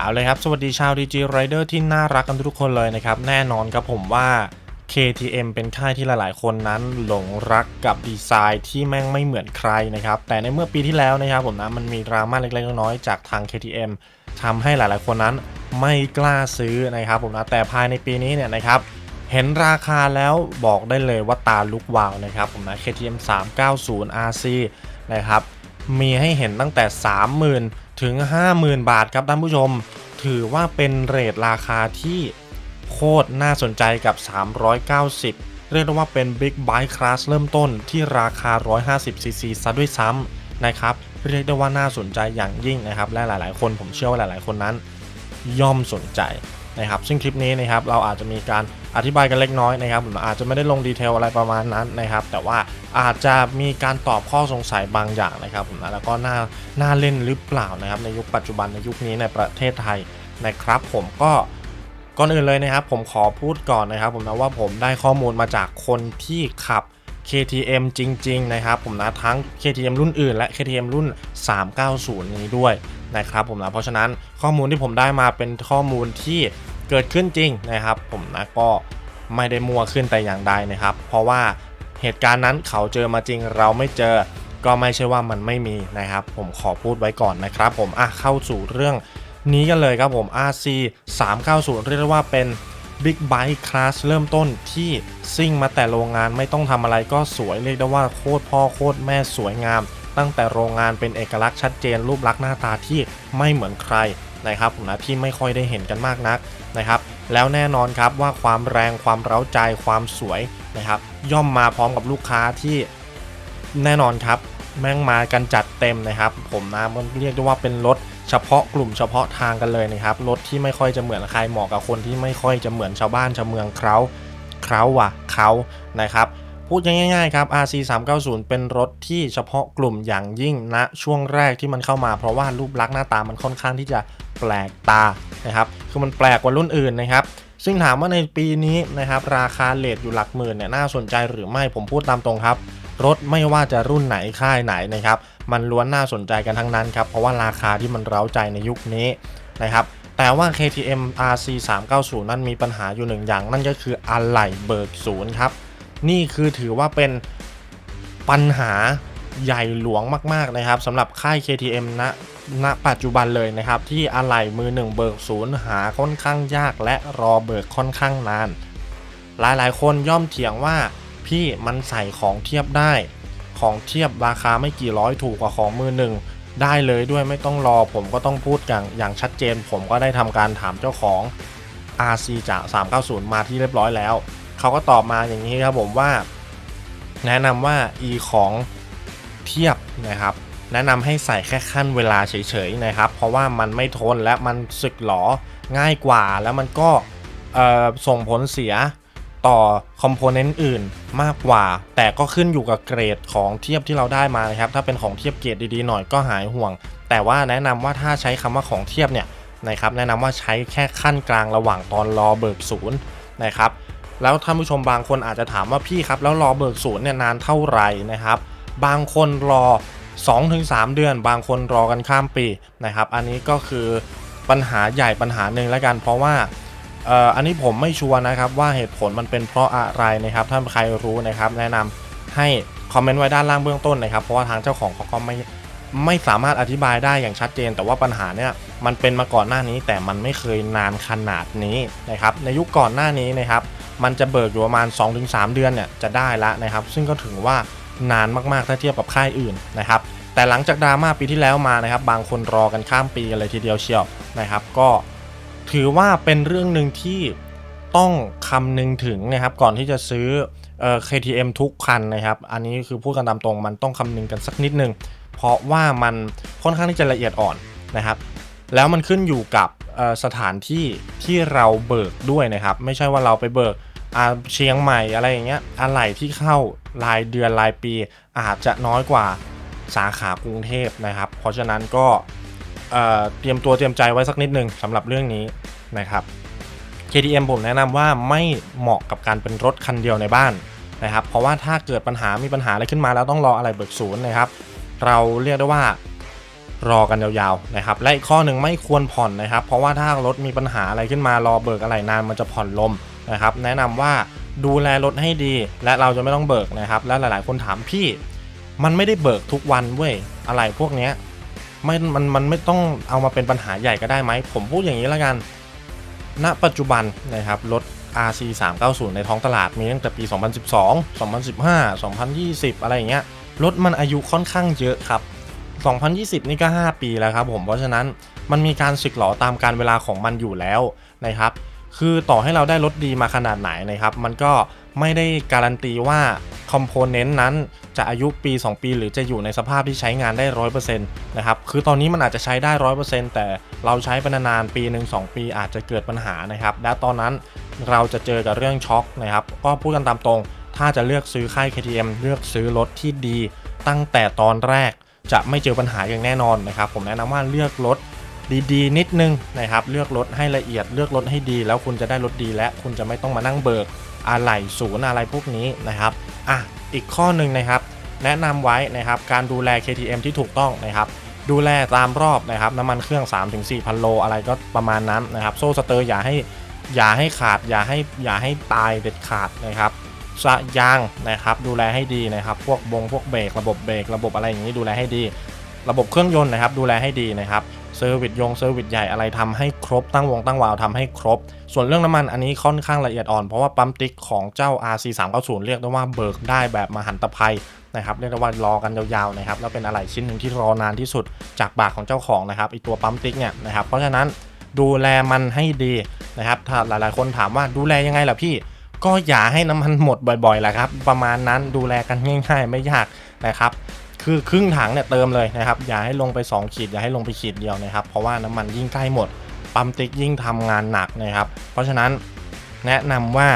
เอาเลยครับ สวัสดีชาว DG Rider ที่น่ารักกันทุกคนเลยนะครับ แน่นอนครับผมว่า KTM เป็นค่ายที่หลาย ๆ คนนั้นหลงรักกับดีไซน์ที่แม่งไม่เหมือนใครนะครับ แต่ในเมื่อปีที่แล้วนะครับผมนะมันมีดราม่าเล็ก ๆ น้อย ๆ จากทาง KTM ทำให้หลาย ๆ คนนั้นไม่กล้าซื้อนะครับผมนะแต่ภายในปีนี้เนี่ยนะครับเห็นราคาแล้วบอกได้เลยว่าตาลุกวาวนะครับผมนะ KTM 390 RC นะครับมีให้เห็นตั้งแต่ 30,000 ถึง 50,000 บาทครับท่านผู้ชม ถือว่าเป็นเรทราคาที่โคตรน่าสนใจกับ 390 เรียกได้ว่าเป็น Big Bike Class เริ่มต้นที่ราคา 150cc ซะด้วยซ้ำนะครับ เรียกได้ว่าน่าสนใจอย่างยิ่งนะครับ และหลาย ๆ คนผมเชื่อว่าหลาย ๆ คนนั้น ย่อมสนใจนะครับซึ่งคลิปนี้นะครับเราอาจจะมีการอธิบายกันเล็กน้อยนะครับผมอาจจะไม่ได้ลงดีเทลอะไรประมาณนั้นนะครับ แต่ว่า อาจจะมีการตอบข้อสงสัยบางอย่างนะครับผมนะแล้วก็น่าน่าเล่นหรือเปล่านะครับในยุคปัจจุบันในยุคนี้ในประเทศไทยนะครับผมก็ก่อนอื่นเลยนะครับผมขอพูดก่อนนะครับผมนะว่าผมได้ข้อมูลมาจากคนที่ขับ KTM จริง ๆ นะครับ ผมนะทั้ง KTM รุ่นอื่น และ KTM รุ่น 390 นี้ด้วยนะครับผมนะเพราะฉะนั้นข้อมูลที่ผมได้มาเป็นข้อมูลที่เกิดขึ้นจริงนะครับ ผมนะก็ไม่ได้มัวขึ้นแต่อย่างใดนะครับ เพราะว่า เหตุการณ์นั้นเขาเจอมาจริงเราไม่เจอ ก็ไม่ใช่ว่ามันไม่มีนะครับ ผมขอพูดไว้ก่อนนะครับผมอะเข้าสู่เรื่องนี้กันเลยครับผม RC 390 เรียกได้ว่าเป็น Big Bike Class เริ่มต้นที่ซิ่งมาแต่โรงงานไม่ต้องทำอะไรก็สวยเรียกได้ว่าโคตรพ่อโคตรแม่สวยงาม ตั้งแต่โรงงานเป็นเอกลักษณ์ชัดเจนรูปลักษณ์หน้าตาที่ไม่เหมือนใครนะครับผมนะที่ไม่ค่อยได้เห็นกันมากนักนะครับ แล้วแน่นอนครับว่าความแรงความเร้าใจความสวยนะครับ ย่อมมาพร้อมกับลูกค้าที่แน่นอนครับ แม่งมากันจัดเต็มนะครับ ผมนะมันเรียกได้ว่าเป็นรถเฉพาะกลุ่มเฉพาะทางกันเลยนะครับรถที่ไม่ค่อยจะเหมือนใครเหมาะกับคนที่ไม่ค่อยจะเหมือนชาวบ้านชาวเมืองเขาเขาว่ะเขานะครับพูดง่ายๆครับ RC 390เป็นรถที่เฉพาะกลุ่มอย่างยิ่งณนะช่วงแรกที่มันเข้ามา เพราะว่ารูปลักษณ์หน้าตามันค่อนข้างที่จะแปลกตานะครับ คือมันแปลกกว่ารุ่นอื่นนะครับ ซึ่งถามว่าในปีนี้นะครับราคาเลทอยู่หลักหมื่นเนี่ยน่าสนใจหรือไม่ผมพูดตามตรงครับ รถไม่ว่าจะรุ่นไหนค่ายไหนนะครับมันล้วนน่าสนใจกันทั้งนั้นครับเพราะว่าราคาที่มันเร้าใจในยุคนี้นะครับแต่ว่า KTM RC 390 นั้นมีปัญหาอยู่หนึ่งอย่าง นั่นก็คืออะไหล่เบิกศูนย์ครับ นี่คือถือว่าเป็นปัญหาใหญ่หลวงมาก ๆ นะครับสำหรับค่าย KTM ณ ณปัจจุบันเลยนะครับ ที่อะไหล่มือหนึ่งเบิกศูนย์หาค่อนข้างยากและรอเบิกค่อนข้างนาน หลายๆ คนย่อมเถียงว่าพี่มันใส่ของเทียบได้ ของเทียบราคาไม่กี่ร้อยถูกกว่าของมือหนึ่งได้เลยด้วยไม่ต้องรอผมก็ต้องพูดอย่างอย่างชัดเจน ผมก็ได้ทำการถามเจ้าของ RC จาก 390 มาที่เรียบร้อยแล้ว เขาก็ตอบมาอย่างนี้ครับผมว่า แนะนำว่า e ของเทียบนะครับ แนะนำให้ใส่แค่ขั้นเวลาเฉยๆนะครับ เพราะว่ามันไม่ทนและมันสึกหลอง่ายกว่า แล้วมันก็ส่งผลเสียต่อคอมโพเนนต์อื่นมากกว่า แต่ก็ขึ้นอยู่กับเกรดของเทียบที่เราได้มานะครับ ถ้าเป็นของเทียบเกรดดีๆหน่อยก็หายห่วง แต่ว่าแนะนำว่าถ้าใช้คำว่าของเทียบเนี่ยนะครับแนะนำว่าใช้แค่ขั้นกลางระหว่างตอนรอเบิกศูนย์นะครับแล้วท่านผู้ชมบางคนอาจจะถามว่าพี่ครับแล้วรอเบิกศูนย์เนี่ยนานเท่าไหร่นะครับ บางคนรอ 2-3 เดือน บางคนรอกันข้ามปีนะครับ อันนี้ก็คือปัญหาใหญ่ปัญหาหนึ่งแล้วกัน เพราะว่าอันนี้ผมไม่ชัวร์นะครับว่าเหตุผลมันเป็นเพราะอะไรนะครับถ้าใครรู้นะครับแนะนำให้คอมเมนต์ไว้ด้านล่างเบื้องต้นนะครับ เพราะว่าทางเจ้าของเขาก็ไม่ไม่สามารถอธิบายได้อย่างชัดเจน แต่ว่าปัญหาเนี่ยมันเป็นมาก่อนหน้านี้ แต่มันไม่เคยนานขนาดนี้นะครับ ในยุคก่อนหน้านี้นะครับ มันจะเบิกอยู่ประมาณ 2-3 เดือนเนี่ยจะได้ละนะครับ ซึ่งก็ถือว่า นานมากๆ ถ้าเทียบกับค่ายอื่นนะครับแต่หลังจากดราม่าปีที่แล้วมานะครับ บางคนรอกันข้ามปีกันเลยทีเดียวเชียวนะครับ ก็ถือว่าเป็นเรื่องหนึ่งที่ต้องคำนึงถึงนะครับ ก่อนที่จะซื้อเอ่อ KTM ทุกคันนะครับ อันนี้คือพูดกันตามตรงมันต้องคำนึงกันสักนิดนึง เพราะว่ามันค่อนข้างที่จะละเอียดอ่อนนะครับ แล้วมันขึ้นอยู่กับสถานที่ที่เราเบิกด้วยนะครับ ไม่ใช่ว่าเราไปเบิก เชียงใหม่อะไรอย่างเงี้ยอะไรที่เข้ารายเดือนรายปี อาจจะน้อยกว่าสาขากรุงเทพนะครับ เพราะฉะนั้นก็เตรียมตัวเตรียมใจไว้สักนิดนึงสำหรับเรื่องนี้นะครับ KTM ผมแนะนำว่าไม่เหมาะกับการเป็นรถคันเดียวในบ้านนะครับ เพราะว่าถ้าเกิดปัญหามีปัญหาอะไรขึ้นมาแล้วต้องรออะไรเบิกศูนย์นะครับ เราเรียกได้ว่ารอกันยาวๆนะครับ และอีกข้อหนึ่งไม่ควรผ่อนนะครับ เพราะว่าถ้ารถมีปัญหาอะไรขึ้นมารอเบิกอะไรนานมันจะผ่อนลม นะครับแนะนำว่าดูแลรถให้ดี และเราจะไม่ต้องเบิกนะครับและหลาย ๆ คนถามพี่ มันไม่ได้เบิกทุกวันเว้ยอะไรพวกเนี้ยไม่มันมันไม่ต้องเอามาเป็นปัญหาใหญ่ก็ได้ไหมผมพูดอย่างนี้แล้วกัน ณ ปัจจุบันนะครับรถ RC 390ในท้องตลาดมีตั้งแต่ปี 2012 2015 2020 อะไรอย่างเงี้ยรถมันอายุค่อนข้างเยอะครับ 2020 นี่ก็ 5 ปีแล้วครับผม เพราะฉะนั้นมันมีการสึกหรอตามการเวลาของมันอยู่แล้วนะครับ คือต่อให้เราได้รถดีมาขนาดไหนนะครับ มันก็ไม่ได้การันตีว่าคอมโพเนนต์นั้นจะอายุปี 2 ปี หรือจะอยู่ในสภาพที่ใช้งานได้ 100%นะครับ คือตอนนี้มันอาจจะใช้ได้ 100%แต่เราใช้ไปนานๆปีหนึ่ง2 ปีอาจจะเกิดปัญหานะครับ และตอนนั้นเราจะเจอกับเรื่องช็อคนะครับ ก็พูดกันตามตรง ถ้าจะเลือกซื้อค่าย KTM เลือกซื้อรถที่ดี ตั้งแต่ตอนแรกจะไม่เจอปัญหาอย่างแน่นอนนะครับ ผมแนะนำว่าเลือกรถ ดีๆ นิดนึงนะครับเลือกรถให้ละเอียดเลือกรถให้ดี แล้วคุณจะได้รถดีและคุณจะไม่ต้องมานั่งเบิกอะไหล่ศูนย์อะไรพวกนี้นะครับอะอีกข้อหนึ่งนะครับ แนะนำไว้นะครับการดูแล KTM ที่ถูกต้องนะครับดูแลตามรอบนะครับน้ำมันเครื่อง 3-4พันโลอะไรก็ประมาณนั้นนะครับ โซ่สเตอร์อย่าให้อย่าให้ขาดอย่าให้อย่าให้ตายเด็ดขาดนะครับสะยางนะครับดูแลให้ดีนะครับ พวกบงพวกเบรกระบบเบรกระบบอะไรอย่างนี้ดูแลให้ดี ระบบเครื่องยนต์นะครับ ดูแลให้ดีนะครับ เซอร์วิสยงเซอร์วิสใหญ่อะไรทำให้ครบตั้งวงตั้งวาล์วทำให้ครบ ส่วนเรื่องน้ำมันอันนี้ค่อนข้างละเอียดอ่อนเพราะว่าปั๊มติ๊กของเจ้า RC 3 9 0เรียกได้ว่าเบิกได้แบบมหันตภัยนะครับเรียกได้ว่ารอกันยาวๆนะครับแล้วเป็นอะไรชิ้นหนึ่งที่รอนานที่สุดจากปากของเจ้าของนะครับไอตัวปั๊มติ๊กเนี่ยนะครับเพราะฉะนั้นดูแลมันให้ดีนะครับถ้าหลายๆ คนถามว่าดูแลยังไงล่ะพี่ ก็อย่าให้น้ำมันหมดบ่อยๆแหละครับประมาณนั้นดูแลกันง่าย ๆ ไม่ยากนะครับ คือครึ่งถังเนี่ยเติมเลยนะครับ อย่าให้ลงไป 2 ขีดอย่าให้ลงไปขีดเดียวนะครับ เพราะว่าน้ำมันยิ่งใกล้หมด ปั๊มติ๊กยิ่งทำงานหนักนะครับ เพราะฉะนั้นแนะนำว่า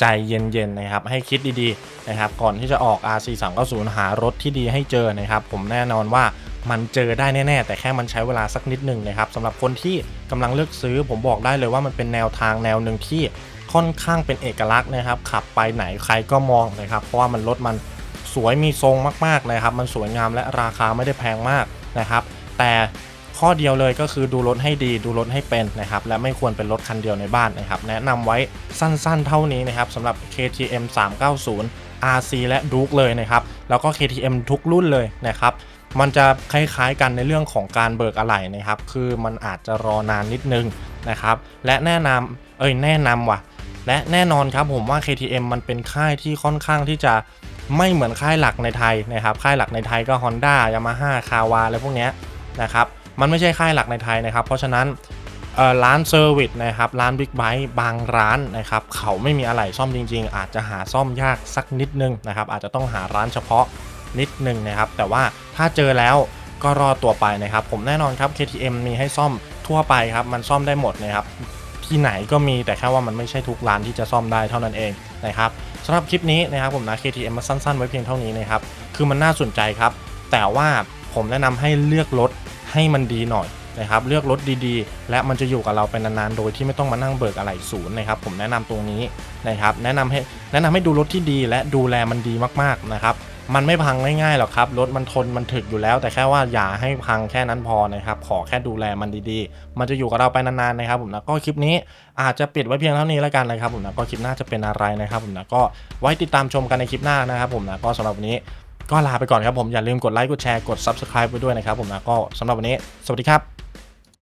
ใจเย็นๆนะครับ ให้คิดดีๆนะครับ ก่อนที่จะออก RC 3 9 0หารถที่ดีให้เจอนะครับ ผมแน่นอนว่ามันเจอได้แน่ๆ แต่แค่มันใช้เวลาสักนิดหนึ่งนะครับสำหรับคนที่กำลังเลือกซื้อ ผมบอกได้เลยว่ามันเป็นแนวทางแนวหนึ่งที่ค่อนข้างเป็นเอกลักษณ์นะครับ ขับไปไหนใครก็มองนะครับ เพราะว่ามันรถมัน สวยมีทรงมากๆเลยครับ มันสวยงามและราคาไม่ได้แพงมากนะครับ แต่ข้อเดียวเลยก็คือดูรถให้ดีดูรถให้เป็นนะครับ และไม่ควรเป็นรถคันเดียวในบ้านนะครับ แนะนำไว้สั้นๆเท่านี้นะครับสำหรับ KTM 390 RC และ Duke เลยนะครับ แล้วก็ KTM ทุกรุ่นเลยนะครับมันจะคล้ายๆกันในเรื่องของการเบิกอะไหล่นะครับ คือมันอาจจะรอนานนิดนึงนะครับ และแนะนำเอ้ยแนะนำว่ะ และแน่นอนครับผมว่า KTM มันเป็นค่ายที่ค่อนข้างที่จะ ไม่เหมือนค่ายหลักในไทยนะครับค่ายหลักในไทยก็ Honda Yamaha k a w a อะไรพวกนี้นะครับมันไม่ใช่ค่ายหลักในไทยนะครับ เพราะฉะนั้นร้านเซอร์วิสนะครับร้านบิ๊กไบค์บางร้านนะครับเขาไม่มีอะไหล่ซ่อมจริง ๆ อาจจะหาซ่อมยากสักนิดนึงนะครับอาจจะต้องหาร้านเฉพาะนิดนึงนะครับ แต่ว่าถ้าเจอแล้วก็รอตัวไปนะครับ ผมแน่นอนครับ KTM มีให้ซ่อมทั่วไปครับมันซ่อมได้หมดนะครับที่ไหนก็มีแต่แค่ว่ามันไม่ใช่ทุกร้านที่จะซ่อมได้เท่านั้นเองนะครับ สำหรับคลิปนี้นะครับผมนะ KTM มาสั้นๆ ไว้เพียงเท่านี้นะครับ คือมันน่าสนใจครับ แต่ว่าผมแนะนำให้เลือกรถให้มันดีหน่อยนะครับ เลือกรถดีๆ และมันจะอยู่กับเราไปนานๆ โดยที่ไม่ต้องมานั่งเบิกอะไรศูนย์นะครับ ผมแนะนำตรงนี้นะครับ แนะนำให้แนะนำให้ดูรถที่ดีและดูแลมันดีมากๆนะครับ มันไม่พังง่ายๆหรอกครับ รถมันทนมันถึกอยู่แล้ว แต่แค่ว่าอย่าให้พังแค่นั้นพอนะครับ ขอแค่ดูแลมันดีๆ มันจะอยู่กับเราไปนานๆนะครับผมนะก็คลิปนี้อาจจะปิดไว้เพียงเท่านี้แล้วกันนะครับผมนะก็คลิปหน้าจะเป็นอะไรนะครับผมนะก็ไว้ติดตามชมกันในคลิปหน้านะครับผมนะก็สำหรับวันนี้ก็ลาไปก่อนครับผมอย่าลืมกดไลค์กดแชร์กด subscribe ไปด้วยนะครับผมนะก็สำหรับวันนี้ สวัสดีครับ